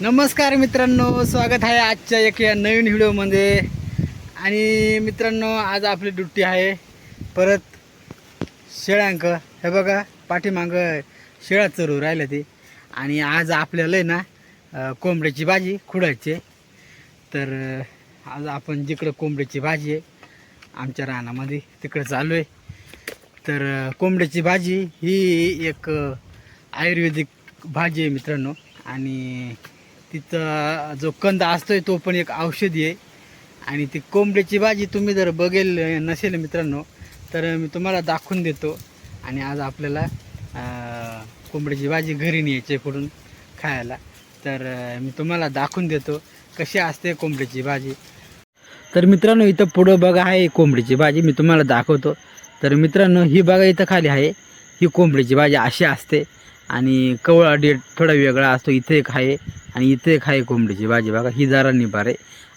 नमस्कार मित्रांनो स्वागत आहे आजच्या एक या नवीन व्हिडिओमध्ये आणि मित्रांनो आज आपली ड्युटी आहे परत शेळ्यांक. हे बघा पाठीमागं शेळ्या चरू राहिल्या ते. आणि आज आपल्याला आहे ना कोंबड्याची भाजी खुडायची तर आज आपण जिकडं कोंबड्याची भाजी आहे आमच्या रानामध्ये तिकडं चालू आहे. तर कोंबड्याची भाजी ही एक आयुर्वेदिक भाजी आहे मित्रांनो. आणि तिचा जो कंद असतोय तो पण एक औषधी आहे. आणि ती कोंबड्याची भाजी तुम्ही जर बघेल नसेल मित्रांनो तर मी तुम्हाला दाखवून देतो. आणि आज आपल्याला कोंबड्याची भाजी घरी न्यायची आहे खायला. तर मी तुम्हाला दाखवून देतो कशी असते कोंबडीची भाजी. तर मित्रांनो इथं पुढं बघा आहे कोंबडीची भाजी मी तुम्हाला दाखवतो. तर मित्रांनो ही बघा इथं खाली आहे. ही कोंबडीची भाजी अशी असते. आणि कवळा डेट थोडा वेगळा असतो. इथे एक आहे. आणि इथे एक आहे कोंबडीची भाजी बघा ही जरा निभार आहे.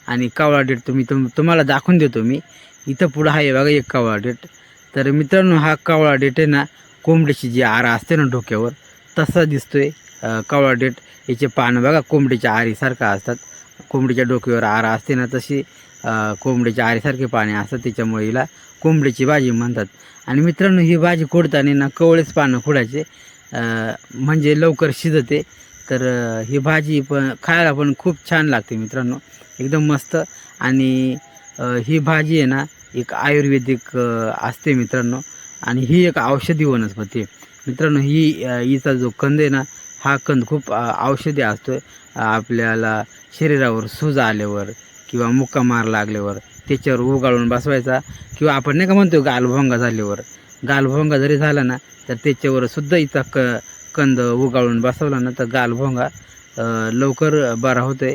आणि कावळा डेट तुम्ही तुम तुम्हाला दाखवून देतो मी. इथं पुढं आहे बघा एक कावळा डेट. तर मित्रांनो हा कावळा डेट आहे ना कोंबडीची जी आरा असते ना डोक्यावर तसा दिसतोय. आहे कावळा डेट याचे पानं बघा कोंबडीच्या आरीसारखा असतात. कोंबडीच्या डोक्यावर आरा असते ना तशी कोंबडीच्या आरीसारखे पाने असतात. त्याच्यामुळे हिला कोंबडीची भाजी म्हणतात. आणि मित्रांनो ही भाजी खोडताना ना कवळेच पानं खोडायचे. म्हणजे लवकर शिजते. तर ही भाजी पण खायला पण खूप छान लागते मित्रांनो. एकदम मस्त. आणि ही भाजी आहे ना एक आयुर्वेदिक असते मित्रांनो. आणि ही एक औषधी वनस्पती आहे. मित्रांनो ही हिचा जो कंद आहे ना हा कंद खूप औषधी असतो आपल्याला शरीरावर सूज आल्यावर किंवा मुक्का मार लागल्यावर त्याच्यावर उगाळून बसवायचा किंवा आपण नाही का म्हणतो गालभोंगा झाल्यावर. गालभोंगा जरी झाला ना तर त्याच्यावर सुद्धा इथं क कंद उगाळून बसवला ना तर गालभोंगा लवकर बरा होतोय.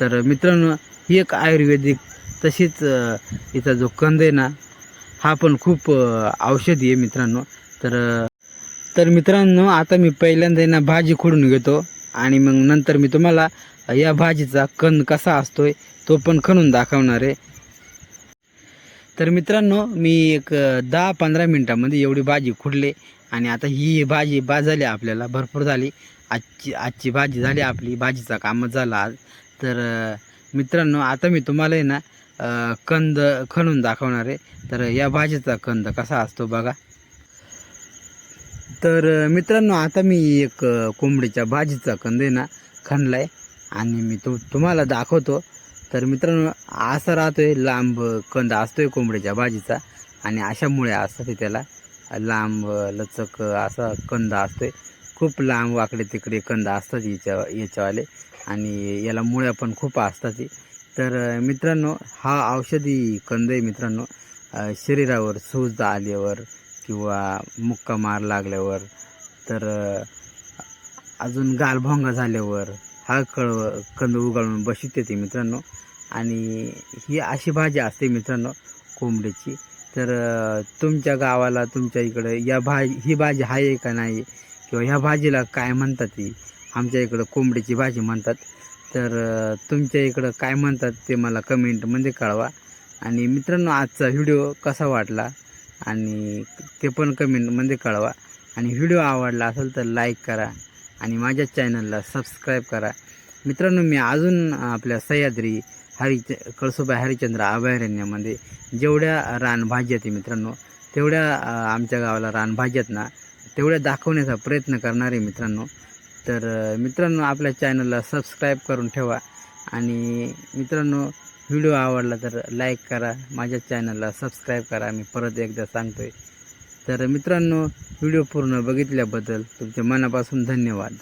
तर मित्रांनो ही एक आयुर्वेदिक तशीच अं, इथं जो कंद आहे ना हा पण खूप औषधी आहे मित्रांनो. तर तर मित्रांनो आता मी पहिल्यांदा ना भाजी खोडून घेतो. आणि मग नंतर मी तुम्हाला या भाजीचा कंद कसा असतोय तो पण खणून दाखवणार आहे. तर मित्रांनो मी एक दहा पंधरा मिनटामध्ये एवढी भाजी खुडले. आणि आता ही भाजी बाद झाली आपल्याला भरपूर झाली. आजची आजची भाजी झाली आपली भाजीचा कामच झाला आज. तर मित्रांनो आता मी तुम्हाला आहे ना कंद खणून दाखवणार आहे. तर या भाजीचा कंद कसा असतो बघा. तर मित्रांनो आता मी एक कोंबडीच्या भाजीचा कंद आहे ना खणलाय. आणि मी तो तुम्हाला दाखवतो. तर मित्रांनो असा राहतोय लांब कंद असतोय कोंबडीच्या भाजीचा. आणि अशामुळे असतं ते त्याला लांब लचक असा कंद असतोय. खूप लांब वाकडे तिकडे कंद असतात याच्या याच्यावाले. आणि याला मुळ्या पण खूप असतात. तर मित्रांनो हा औषधी कंद आहे मित्रांनो. शरीरावर सूज आल्यावर किंवा मुक्का मार लागल्यावर तर अजून गालभोंगा झाल्यावर हा कळ कंद उगाळून बशीत येते मित्रांनो. आणि ही अशी भाजी असते मित्रांनो कोंबडीची तर तुमच्या गावाला तुमच्या इकडं या भाजी ही भाजी आहे का नाही? किंवा ह्या भाजीला काय म्हणतात ती आमच्या इकडं कोंबडीची भाजी म्हणतात. तर तुमच्या इकडं काय म्हणतात ते मला कमेंटमध्ये कळवा. आणि मित्रांनो आजचा व्हिडिओ कसा वाटला? आणि ते पण कमेंटमध्ये कळवा. आणि व्हिडिओ आवडला असेल तर लाईक करा. आणि माझ्या चॅनलला सबस्क्राईब करा. मित्रांनो मी अजून आपल्या सह्याद्री हरिच कळसोबा हरिचंद्र अभयारण्यामध्ये जेवढ्या रानभाज्या आहेत मित्रांनो तेवढ्या आमच्या गावाला रानभाज्यात ना तेवढ्या दाखवण्याचा प्रयत्न करणारे मित्रांनो. तर मित्रांनो आपल्या चॅनलला सबस्क्राईब करून ठेवा आणि मित्रांनो व्हिडिओ आवडला तर लाईक करा माझ्या चॅनलला सबस्क्राईब करा मी परत एकदा सांगतो आहे तर मित्रांनो व्हिडिओ पूर्ण बघितल्याबद्दल तुमच्या मनापासून धन्यवाद.